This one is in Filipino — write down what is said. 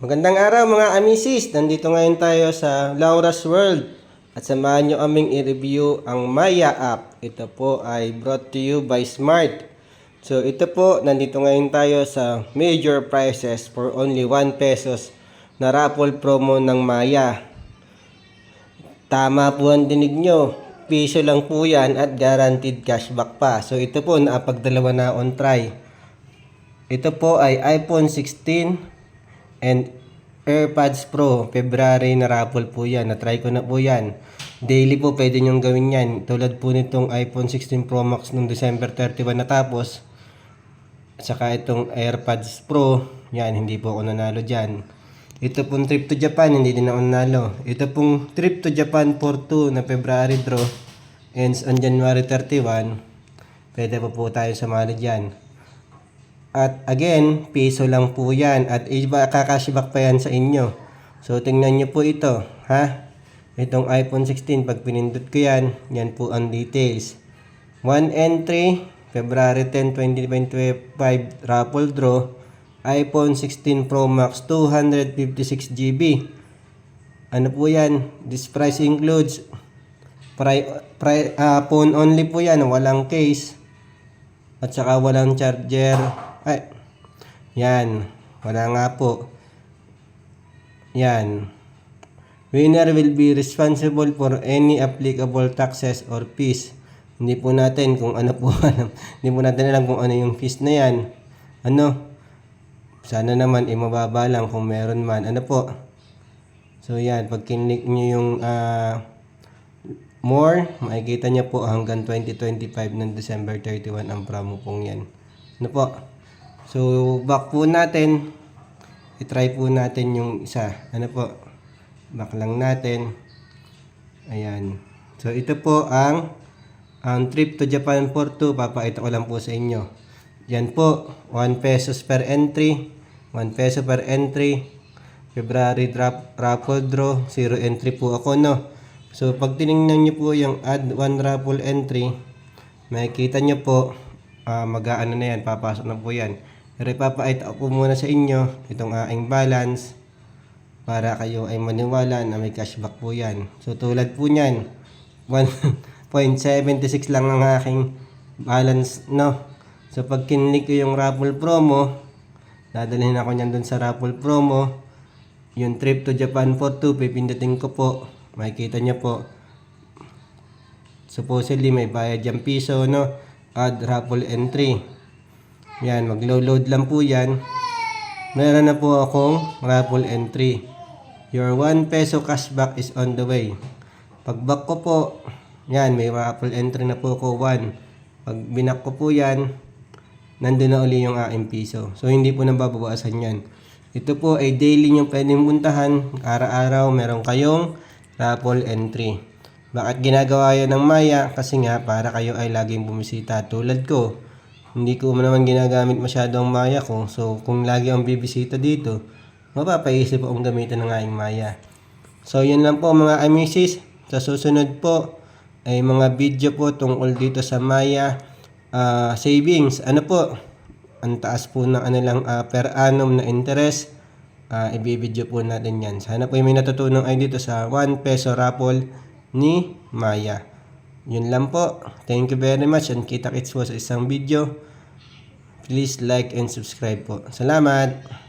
Magandang araw mga amisis! Nandito ngayon tayo sa Laura's World at samahan nyo aming i-review ang Maya app. Ito po ay brought to you by Smart. So ito po, nandito ngayon tayo sa major prices for only 1 pesos na raffle promo ng Maya. Tama po ang dinig nyo. Piso lang po yan at guaranteed cashback pa. So ito po, naapagdalawa na on try. Ito po ay iPhone 16 and AirPods Pro. February na raffle po yan. Na-try ko na po yan. Daily po pwede nyong gawin yan. Tulad po nitong iPhone 16 Pro Max nung December 31 natapos. At saka itong AirPods Pro. Yan, hindi po ako nanalo dyan. Ito pong trip to Japan, hindi din ako nanalo. Ito pong trip to Japan for 2 na February draw ends on January 31. Pwede pa po tayo sumali dyan. At again, piso lang po yan. At iba kakashback pa yan sa inyo. So, tingnan nyo po ito. Ha? Itong iPhone 16, pag pinindot ko yan, yan po ang details. One entry, February 10, 2025 raffle draw. iPhone 16 Pro Max 256 GB. Ano po yan? This price includes pri, pri, ah, phone only po yan, walang case. At saka walang charger. Ay, yan. Wala nga po. Yan. Winner will be responsible for any applicable taxes or fees. Hindi po natin kung ano po alam. Hindi po natin alam kung ano yung fees na yan. Ano? Sana naman imababa lang kung meron man. Ano po? So yan, pag kinlik nyo yung ah, more, makikita nyo po hanggang 2025 ng December 31 ang promo pong yan. Ano po? So, back po natin. I-try po natin yung isa. Ano po? Back lang natin. Ayan. So, ito po ang ang trip to Japan for 2. Papakita ko lang po sa inyo. Yan po. 1 pesos per entry. 1 peso per entry. February drop, raffle draw. Zero entry po ako, no? So, pag tinignan nyo po yung add 1 raffle entry, makikita nyo po, ah mag-aano na yan, papasok na po yan. Pero ipapakita ko muna sa inyo itong aking balance para kayo ay maniwala na may cashback po yan. So, tulad po niyan, 1.76 lang ang aking balance, no? So, pag kinlik ko yung raffle promo, dadalhin ako niyan dun sa raffle promo, yung trip to Japan for 2, pipindutin ko po. Makikita niyo po. Supposedly may bayad yung piso, no? Add raffle entry. Yan, maglo-load lang po yan. Meron na po akong raffle entry. Your 1 peso cashback is on the way. Pag back ko po, yan, may raffle entry na po ako 1. Pag binak ko po yan, nandun na uli yung aking piso. So, hindi po nababawasan yan. Ito po ay daily yung pwedeng puntahan. Araw-araw meron kayong raffle entry. Bakit ginagawa yan ng Maya? Kasi nga para kayo ay laging bumisita. Tulad ko, hindi ko naman ginagamit masyado ang Maya ko. So kung lagi ang bibisita dito, mapapaisip akong gamitin ng aking Maya. So yun lang po mga amisis. Sa susunod po ay mga video po tungkol dito sa Maya ah, savings. Ano po? Ang taas po ng ano lang ah, per annum na interest. Ah, ibibidyo po natin yan. Sana po may natutunan ay dito sa 1 peso raffle ni Maya. Yun lang po. Thank you very much and kita kits po sa isang video. Please like and subscribe po. Salamat!